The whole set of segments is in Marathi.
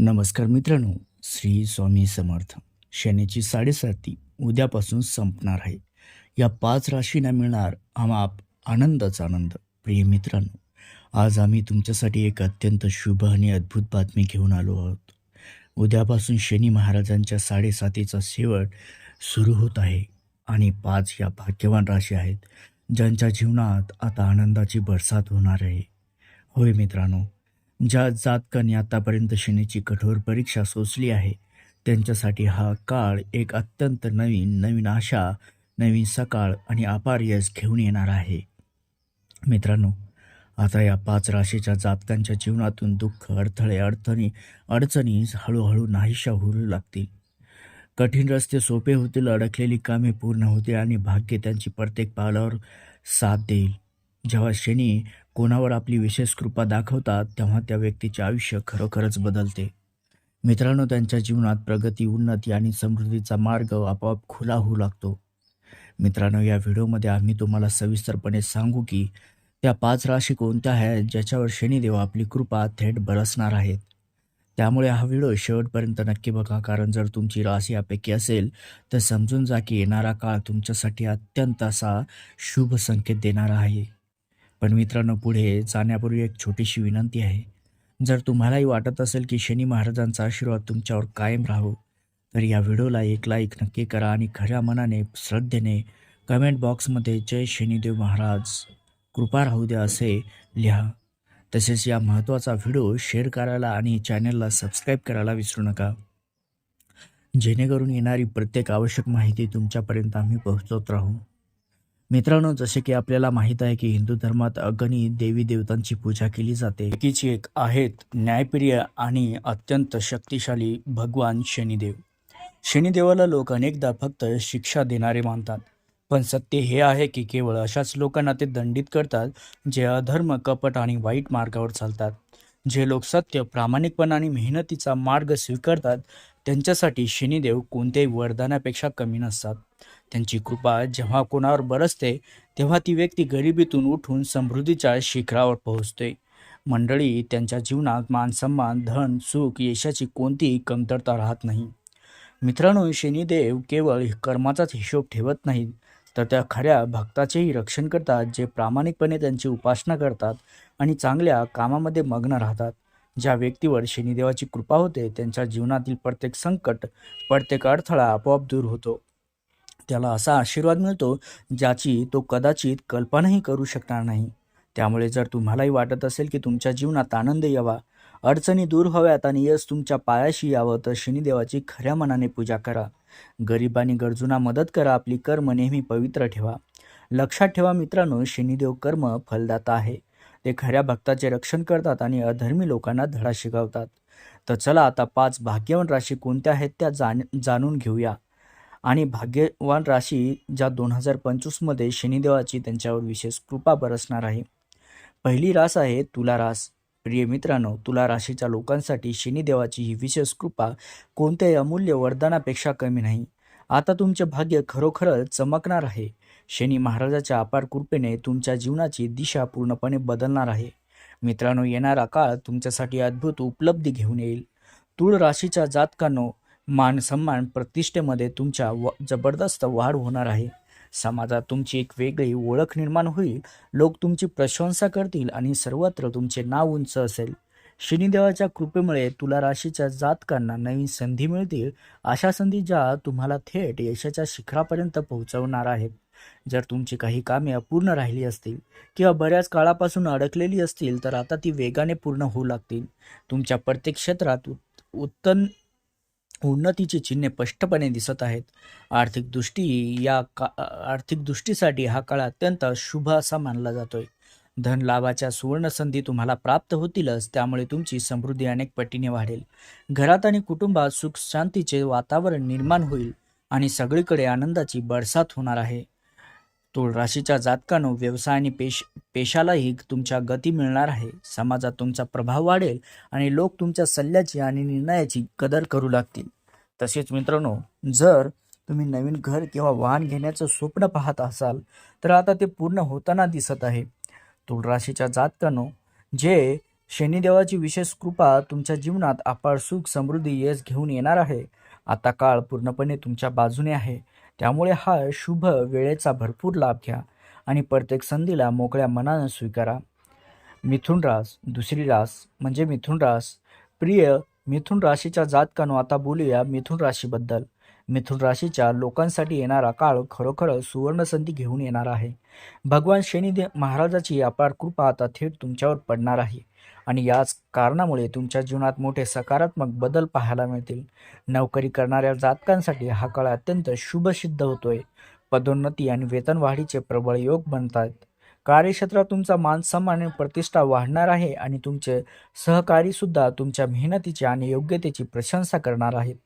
नमस्कार मित्रांनो श्री स्वामी समर्थ. शनीची साडेसाती उद्यापासून संपणार आहे. या पाच राशींना मिळणार आमाप आनंदाचा आनंद. प्रिय मित्रांनो आज आम्ही तुमच्यासाठी एक अत्यंत शुभ आणि अद्भुत बातमी घेऊन आलो आहोत. उद्यापासून शनी महाराजांच्या साडेसातीचा शेवट सुरू होत आहे आणि पाच या भाग्यवान राशी आहेत ज्यांच्या जीवनात आता आनंदाची बरसात होणार आहे. होय मित्रांनो ज्या जातकांनी आतापर्यंत शनीची कठोर परीक्षा सोसली आहे त्यांच्यासाठी हा काळ एक अत्यंत नवीन नवीन आशा नवीन सकाळ आणि अपार यश घेऊन येणार आहे. मित्रांनो आता या पाच राशीच्या जातकांच्या जीवनातून दुःख अडथळे अडचणी अडचणी हळूहळू नाहीशा होऊ लागतील. कठीण रस्ते सोपे होतील अडकलेली कामे पूर्ण होतील आणि भाग्य त्यांची प्रत्येक पावलावर साथ देईल. जेव्हा शनी कोणावर आपली विशेष कृपा दाखवतात तेव्हा त्या व्यक्तीचे आयुष्य खरोखरच बदलते. मित्रांनो त्यांच्या जीवनात प्रगती उन्नती आणि समृद्धीचा मार्ग आपोआप खुला होऊ लागतो. मित्रांनो या व्हिडिओमध्ये आम्ही तुम्हाला सविस्तरपणे सांगू की त्या पाच राशी कोणत्या आहेत ज्याच्यावर शनिदेव आपली कृपा थेट बरसणार आहेत. त्यामुळे हा व्हिडिओ शेवटपर्यंत नक्की बघा कारण जर तुमची राशी यापैकी असेल तर समजून जा की येणारा काळ तुमच्यासाठी अत्यंत असा शुभ संकेत देणारा आहे. पण मित्रांनो पुढे जाण्यापूर्वी एक छोटीशी विनंती आहे. जर तुम्हालाही वाटत असेल की शनी महाराजांचा आशीर्वाद तुमच्यावर कायम राहो तर या व्हिडिओला एक लाईक नक्की करा आणि खऱ्या मनाने श्रद्धेने कमेंट बॉक्समध्ये जय शनिदेव महाराज कृपा राहू द्या असे लिहा. तसेच या महत्त्वाचा व्हिडिओ शेअर करायला आणि चॅनलला सबस्क्राईब करायला विसरू नका. जेणेकरून येणारी प्रत्येक आवश्यक माहिती तुमच्यापर्यंत आम्ही पोहोचवत राहू. मित्रांनो जसे की आपल्याला माहीत आहे की हिंदू धर्मात अगणित देवी देवतांची पूजा केली जाते. एकीची एक आहेत न्यायप्रिय आणि अत्यंत शक्तिशाली भगवान शनिदेव. शनिदेवाला लोक अनेकदा फक्त शिक्षा देणारे मानतात. पण सत्य हे आहे की केवळ अशाच लोकांना ते दंडित करतात जे अधर्म कपट आणि वाईट मार्गावर चालतात. जे लोक सत्य प्रामाणिकपणा आणि मेहनतीचा मार्ग स्वीकारतात त्यांच्यासाठी शनिदेव कोणत्याही वरदानापेक्षा कमी नसतात. त्यांची कृपा जेव्हा कोणावर बरसते तेव्हा ती व्यक्ती गरिबीतून उठून समृद्धीच्या शिखरावर पोहोचते. मंडळी त्यांच्या जीवनात मानसन्मान धन सुख यशाची कोणतीही कमतरता राहत नाही. मित्रांनो शनिदेव केवळ कर्माचाच हिशोब ठेवत नाहीत तर त्या खऱ्या भक्ताचेही रक्षण करतात जे प्रामाणिकपणे त्यांची उपासना करतात आणि चांगल्या कामामध्ये मग्न राहतात. ज्या व्यक्तीवर शनिदेवाची कृपा होते त्यांच्या जीवनातील प्रत्येक संकट प्रत्येक अडथळा आपोआप दूर होतो. त्याला असा आशीर्वाद मिळतो ज्याची तो कदाचित कल्पनाही करू शकणार नाही. त्यामुळे जर तुम्हालाही वाटत असेल की तुमच्या जीवनात आनंद यावा अडचणी दूर व्हाव्यात आणि यश तुमच्या पायाशी यावं तर शनिदेवाची खऱ्या मनाने पूजा करा. गरीब आणि गरजूंना मदत करा आपली कर्म नेहमी पवित्र ठेवा. लक्षात ठेवा मित्रांनो शनिदेव कर्म फलदाता आहे. ते खऱ्या भक्ताचे रक्षण करतात आणि अधर्मी लोकांना धडा शिकवतात. तर चला आता पाच भाग्यवान राशी कोणत्या आहेत त्या जाण जाणून घेऊया. आणि भाग्यवान राशी ज्या दोन हजार पंचवीसमध्ये शनिदेवाची त्यांच्यावर विशेष कृपा बरसणार आहे. पहिली रास आहे तुला रास. प्रिय मित्रांनो तुला राशीच्या लोकांसाठी शनिदेवाची ही विशेष कृपा कोणत्याही अमूल्य वरदानापेक्षा कमी नाही. आता तुमचे भाग्य खरोखरच चमकणार आहे. शनी महाराजाच्या अपार कृपेने तुमच्या जीवनाची दिशा पूर्णपणे बदलणार आहे. मित्रांनो येणारा काळ तुमच्यासाठी अद्भुत उपलब्धी घेऊन येईल. तूळ राशीच्या जातकांनो मान सन्मान प्रतिष्ठेमध्ये तुमच्या व जबरदस्त वाढ होणार आहे. समाजात तुमची एक वेगळी ओळख निर्माण होईल. लोक तुमची प्रशंसा करतील आणि सर्वत्र तुमचे नाव उंच असेल. शनिदेवाच्या कृपेमुळे तुला राशीच्या जातकांना नवीन संधी मिळतील. अशा संधी ज्या तुम्हाला थेट यशाच्या शिखरापर्यंत पोहोचवणार आहेत. जर तुमची काही कामे अपूर्ण राहिली असतील किंवा बऱ्याच काळापासून अडकलेली असतील तर आता ती वेगाने पूर्ण होऊ लागतील. तुमच्या प्रत्येक क्षेत्रात उत्तम उन्नतीची चिन्हे स्पष्टपणे दिसत आहेत. आर्थिकदृष्टी या का आर्थिकदृष्टीसाठी हा काळ अत्यंत शुभ असा मानला जातोय. धन लाभाच्या सुवर्णसंधी तुम्हाला प्राप्त होतीलच त्यामुळे तुमची समृद्धी अनेक पटीने वाढेल. घरात आणि कुटुंबात सुख शांतीचे वातावरण निर्माण होईल आणि सगळीकडे आनंदाची बरसात होणार आहे. तूळ राशीच्या जातकानो व्यवसाय आणि पेश पेशालाही तुमच्या गती मिळणार आहे. समाजात तुमचा प्रभाव वाढेल आणि लोक तुमच्या सल्ल्याची आणि निर्णयाची कदर करू लागतील. तसेच मित्रांनो जर तुम्ही नवीन घर किंवा वाहन घेण्याचं स्वप्न पाहत असाल तर आता ते पूर्ण होताना दिसत आहे. तूळ राशीच्या जातकानो जे शनिदेवाची विशेष कृपा तुमच्या जीवनात अपार सुख समृद्धी यश घेऊन येणार आहे आता काळ पूर्णपणे तुमच्या बाजूने आहे. त्यामुळे हा शुभ वेळेचा भरपूर लाभ घ्या आणि प्रत्येक संधीला मोकळ्या मनानं स्वीकारा. मिथुन रास दुसरी रास म्हणजे मिथुन रास. प्रिय मिथुन राशीच्या जातकानो आता बोलूया मिथुन राशीबद्दल. मिथुन राशीच्या लोकांसाठी येणारा काळ खरोखर सुवर्ण संधी घेऊन येणार आहे. भगवान शनिदेव महाराजाची अपार कृपा आता थेट तुमच्यावर पडणार आहे. आणि याच कारणामुळे तुमच्या जीवनात मोठे सकारात्मक बदल पाहायला मिळतील. नोकरी करणाऱ्या जातकांसाठी हा काळ अत्यंत शुभसिद्ध होतोय. पदोन्नती आणि वेतनवाढीचे प्रबळ योग बनतात. कार्यक्षेत्रात तुमचा मान सन्मान आणि प्रतिष्ठा वाढणार आहे आणि तुमचे सहकारी सुद्धा तुमच्या मेहनतीची आणि योग्यतेची प्रशंसा करणार आहेत.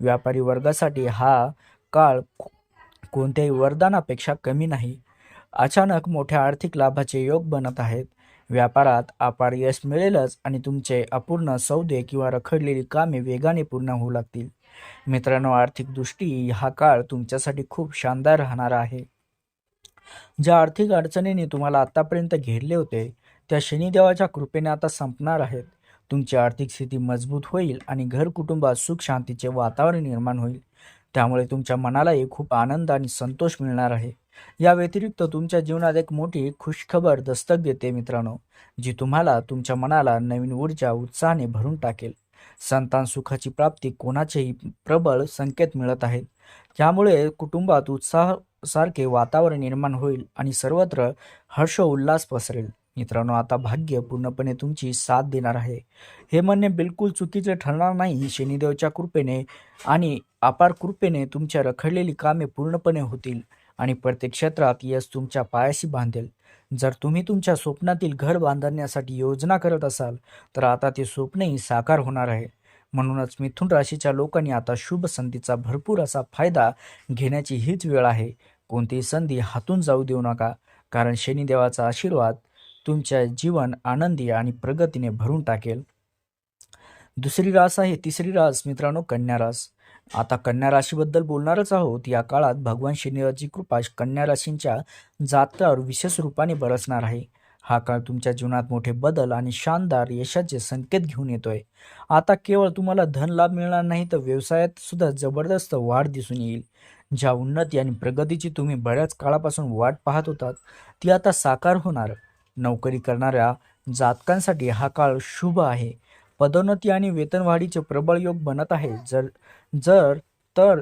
व्यापारी वर्गासाठी हा काळ कोणत्याही वरदानापेक्षा कमी नाही. अचानक मोठ्या आर्थिक लाभाचे योग बनत आहेत. व्यापारात अपार यश मिळेलच आणि तुमचे अपूर्ण सौदे किंवा रखडलेली कामे वेगाने पूर्ण होऊ लागतील. मित्रांनो आर्थिक दृष्टी हा काळ तुमच्यासाठी खूप शानदार राहणार आहे. ज्या आर्थिक अडचणीने तुम्हाला आतापर्यंत घेरले होते त्या शनिदेवाच्या कृपेने आता संपणार आहेत. तुमची आर्थिक स्थिती मजबूत होईल आणि घर कुटुंबात सुख शांतीचे वातावरण निर्माण होईल. त्यामुळे तुमच्या मनालाही खूप आनंद आणि संतोष मिळणार आहे. या व्यतिरिक्त तुमच्या जीवनात एक मोठी खुशखबर दस्तक देते मित्रांनो जी तुम्हाला तुमच्या मनाला नवीन ऊर्जा उत्साहाने भरून टाकेल. संतान सुखाची प्राप्ती कोणाचेही प्रबळ संकेत मिळत आहेत त्यामुळे कुटुंबात उत्साह सारखे वातावरण निर्माण होईल आणि सर्वत्र हर्ष उल्हास पसरेल. मित्रांनो आता भाग्य पूर्णपणे तुमची साथ देणार आहे. हे म्हणणे बिलकुल चुकीचे ठरणार नाही. शनिदेवच्या कृपेने आणि अपार कृपेने तुमच्या रखडलेली कामे पूर्णपणे होतील. आणि प्रत्येक क्षेत्रात यश तुमच्या पायाशी बांधेल. जर तुम्ही तुमच्या स्वप्नातील घर बांधण्यासाठी योजना करत असाल तर आता ते स्वप्नही साकार होणार आहे. म्हणूनच मिथुन राशीच्या लोकांनी आता शुभ संधीचा भरपूर असा फायदा घेण्याची हीच वेळ आहे. कोणतीही संधी हातून जाऊ देऊ नका कारण शनिदेवाचा आशीर्वाद तुमच्या जीवन आनंदी आणि प्रगतीने भरून टाकेल. दुसरी रास आहे तिसरी रास मित्रांनो कन्या रास. आता कन्या राशीबद्दल बोलणारच आहोत. या काळात भगवान शनिवारची कृपा कन्या राशींच्या जात्यावर विशेष रूपाने बरसणार आहे. हा काळ तुमच्या जीवनात मोठे बदल आणि शानदार यशाचे संकेत घेऊन येतोय. आता केवळ तुम्हाला धन लाभ मिळणार नाही तर व्यवसायात सुद्धा जबरदस्त वाढ दिसून येईल. ज्या उन्नती आणि प्रगतीची तुम्ही बऱ्याच काळापासून वाट पाहत होतात ती आता साकार होणार. नोकरी करणाऱ्या जातकांसाठी हा काळ शुभ आहे. पदोन्नती आणि वेतनवाढीचे प्रबळ योग बनत आहे. जर जर तर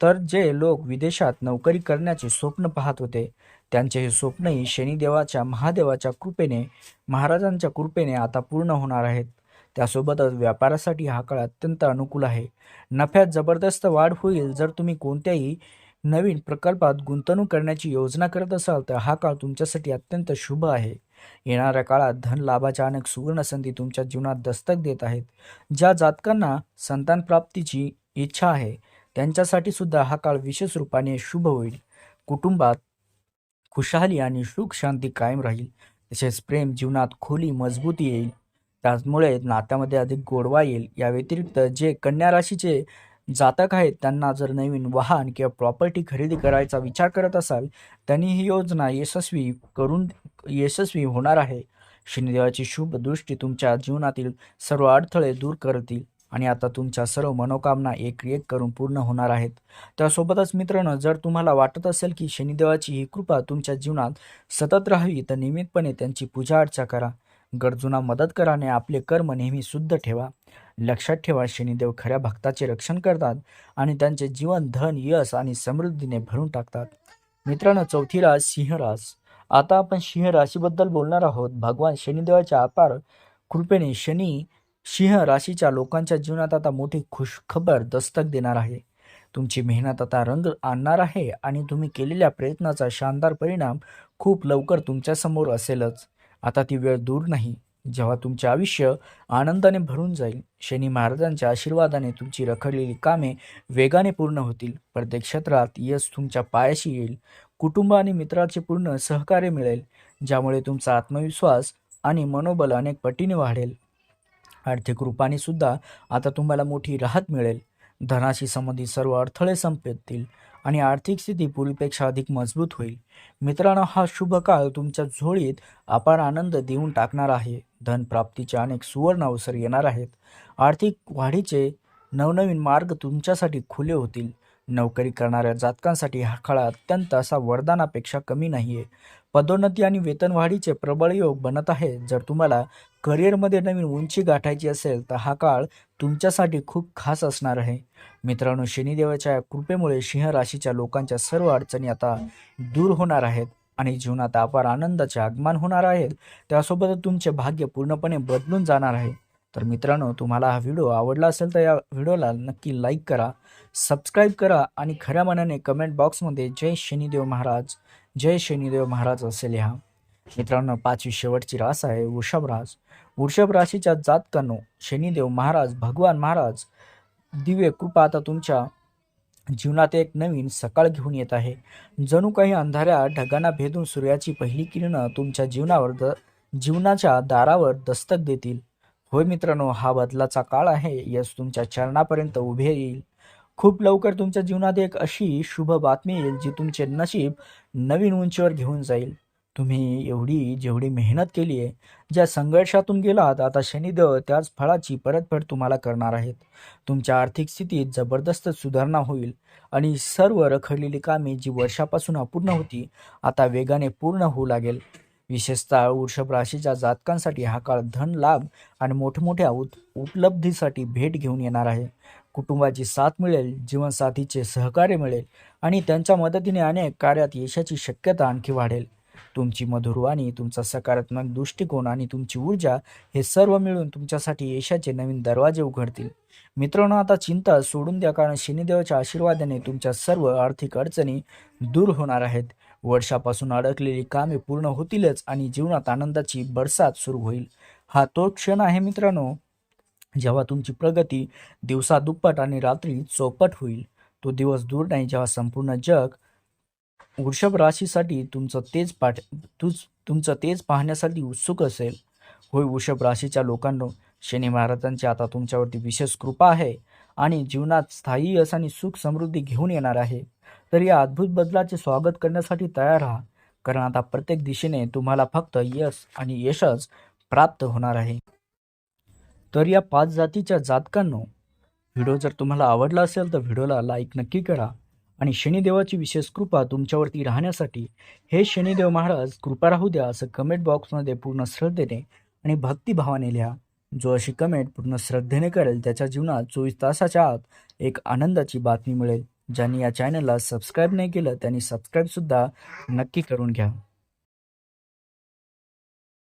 तर जे लोक विदेशात नोकरी करण्याचे स्वप्न पाहत होते त्यांचे हे स्वप्नही शनिदेवाच्या महादेवाच्या कृपेने महाराजांच्या कृपेने आता पूर्ण होणार आहेत. त्यासोबतच व्यापारासाठी हा काळ अत्यंत अनुकूल आहे. नफ्यात जबरदस्त वाढ होईल जर तुम्ही कोणत्याही नवीन प्रकल्पात गुंतवणूक करण्याची योजना करत असाल तर हा काळ तुमच्यासाठी अत्यंत शुभ आहे. येणाऱ्या काळात धन लाभाच्या अनेक सुवर्ण संधी तुमच्या जीवनात दस्तक देत आहेत. ज्या जातकांना संतान प्राप्तीची इच्छा आहे त्यांच्यासाठी सुद्धा हा काळ विशेष रूपाने शुभ होईल. कुटुंबात खुशहाली आणि सुख शांती कायम राहील. तसेच प्रेम जीवनात खोली मजबूती येईल. त्यामुळे नात्यामध्ये अधिक गोडवा येईल. या व्यतिरिक्त जे कन्या राशीचे जातक आहेत त्यांना जर नवीन वाहन किंवा प्रॉपर्टी खरेदी करायचा विचार करत असाल त्यांनी ही योजना यशस्वी करून यशस्वी होणार आहे. शनिदेवाची शुभ दृष्टी तुमच्या जीवनातील सर्व अडथळे दूर करतील आणि आता तुमच्या सर्व मनोकामना एक एक करून पूर्ण होणार आहेत. त्यासोबतच मित्रांनो जर तुम्हाला वाटत असेल की शनिदेवाची ही कृपा तुमच्या जीवनात सतत राहावी तर नियमितपणे त्यांची पूजा अर्चा करा. गरजूंना मदत कराने आपले कर्म नेहमी शुद्ध ठेवा. लक्षात ठेवा शनिदेव खऱ्या भक्ताचे रक्षण करतात आणि त्यांचे जीवन धन यश आणि समृद्धीने भरून टाकतात. मित्रांनो चौथी रास सिंह रास. आता आपण सिंह राशीबद्दल बोलणार आहोत. भगवान शनिदेवाच्या अपार कृपेने शनी सिंह राशीच्या लोकांच्या जीवनात आता मोठी खुशखबर दस्तक देणार आहे. तुमची मेहनत आता रंग आणणार आहे आणि तुम्ही केलेल्या प्रयत्नाचा शानदार परिणाम खूप लवकर तुमच्यासमोर असेलच. आता ती वेळ दूर नाही. जेव्हा तुमचे आयुष्य आनंदाने भरून जाईल शनी महाराजांच्या आशीर्वादाने तुमची रखडलेली कामे वेगाने पूर्ण होतील. प्रत्येक क्षेत्रात यश तुमच्या पायाशी येईल. कुटुंब आणि मित्राचे पूर्ण सहकार्य मिळेल ज्यामुळे तुमचा आत्मविश्वास आणि मनोबल अनेक पटीने वाढेल. आर्थिक रूपाने सुद्धा आता तुम्हाला मोठी राहत मिळेल. धनाशी संबंधित सर्व अडथळे संपतील. आणि आर्थिक स्थिती पूर्वीपेक्षा अधिक मजबूत होईल. मित्रांनो हा शुभ काळ तुमच्या झोळीत अपार आनंद देऊन टाकणार आहे. धनप्राप्तीचे अनेक सुवर्ण अवसर येणार आहेत. आर्थिक वाढीचे नवनवीन मार्ग तुमच्यासाठी खुले होतील. नोकरी करणाऱ्या जातकांसाठी हा काळ अत्यंत असा वरदानापेक्षा कमी नाही आहे पदोन्नती आणि वेतनवाढीचे प्रबळ योग बनत आहे. जर तुम्हाला करिअरमध्ये नवीन उंची गाठायची असेल तर हा काळ तुमच्यासाठी खूप खास असणार आहे. मित्रांनो शनिदेवाच्या कृपेमुळे सिंह राशीच्या लोकांच्या सर्व अडचणी आता दूर होणार आहेत आणि जीवनात अपार आनंदाचे आगमन होणार आहेत त्यासोबतच तुमचे भाग्य पूर्णपणे बदलून जाणार आहे. तर मित्रांनो तुम्हाला हा व्हिडिओ आवडला असेल तर या व्हिडिओला नक्की लाईक करा सबस्क्राईब करा आणि खऱ्या मनाने कमेंट बॉक्समध्ये जय शनिदेव महाराज जय शनिदेव महाराज असे लिहा. मित्रांनो पाचवी शेवटची रास आहे वृषभ रास. वृषभ राशीच्या जातकांनो शनिदेव महाराज भगवान महाराज दिव्य कृपा आता तुमच्या जीवनात एक नवीन सकाळ घेऊन येत आहे. जणू काही अंधाऱ्या ढगांना भेदून सूर्याची पहिली किरणं तुमच्या जीवनावर द जीवनाच्या दारावर दस्तक देतील. होय मित्रांनो हा बदलाचा काळ आहे. यश तुमच्या चरणापर्यंत उभे येईल. खूप लवकर तुमच्या जीवनात एक अशी शुभ बातमी येईल जी तुमचे नशीब नवीन उंचीवर घेऊन जाईल. तुम्ही एवढी जेवढी मेहनत केली आहे ज्या संघर्षातून गेलात आता शनिदेव त्याच फळाची परतफेड तुम्हाला करणार आहेत. तुमच्या आर्थिक स्थितीत जबरदस्त सुधारणा होईल आणि सर्व रखडलेली कामे जी वर्षापासून अपूर्ण होती आता वेगाने पूर्ण होऊ लागेल. विशेषतः वृषभ राशीच्या जातकांसाठी हा काळ धन लाभ आणि मोठमोठ्या उत उपलब्धीसाठी भेट घेऊन येणार आहे. कुटुंबाची साथ मिळेल जीवनसाथीचे सहकार्य मिळेल आणि त्यांच्या मदतीने अनेक कार्यात यशाची शक्यता आणखी वाढेल. तुमची मधुरवाणी तुमचा सकारात्मक दृष्टिकोन आणि तुमची ऊर्जा हे सर्व मिळून तुमच्यासाठी यशाचे नवीन दरवाजे उघडतील. मित्रांनो आता चिंता सोडून द्या कारण शनिदेवाच्या आशीर्वादाने तुमच्या सर्व आर्थिक अडचणी दूर होणार आहेत. वर्षापासून अडकलेली कामे पूर्ण होतीलच आणि जीवनात आनंदाची बरसात सुरू होईल. हा तो क्षण आहे मित्रांनो जेव्हा तुमची प्रगती दिवसा दुप्पट आणि रात्री चौपट होईल. तो दिवस दूर नाही जेव्हा संपूर्ण जग वृषभ राशीसाठी तुमचं तेच पाठ तुझ तुमचं तेच पाहण्यासाठी उत्सुक असेल. होय वृषभ राशीच्या लोकांनो शनी महाराजांची आता तुमच्यावरती विशेष कृपा आहे आणि जीवनात स्थायी यश आणि सुख समृद्धी घेऊन येणार आहे. तर या अद्भुत बदलाचे स्वागत करण्यासाठी तयार राहा. कारण आता प्रत्येक दिशेने तुम्हाला फक्त यश आणि यशच प्राप्त होणार आहे. तर या पाच जातीच्या जातकांनो व्हिडिओ जर तुम्हाला आवडला असेल तर व्हिडिओला लाईक नक्की करा आणि शनिदेवाची विशेष कृपा तुमच्यावरती राहण्यासाठी हे शनिदेव महाराज कृपा राहू द्या असं कमेंट बॉक्समध्ये पूर्ण श्रद्धेने आणि भक्तिभावाने लिहा. जो अशी कमेंट पूर्ण श्रद्धेने करेल त्याच्या जीवनात चोवीस तासाच्या आत एक आनंदाची बातमी मिळेल. ज्यांनी या चॅनलला सबस्क्राईब नाही केलं त्यांनी सबस्क्राईबसुद्धा नक्की करून घ्या.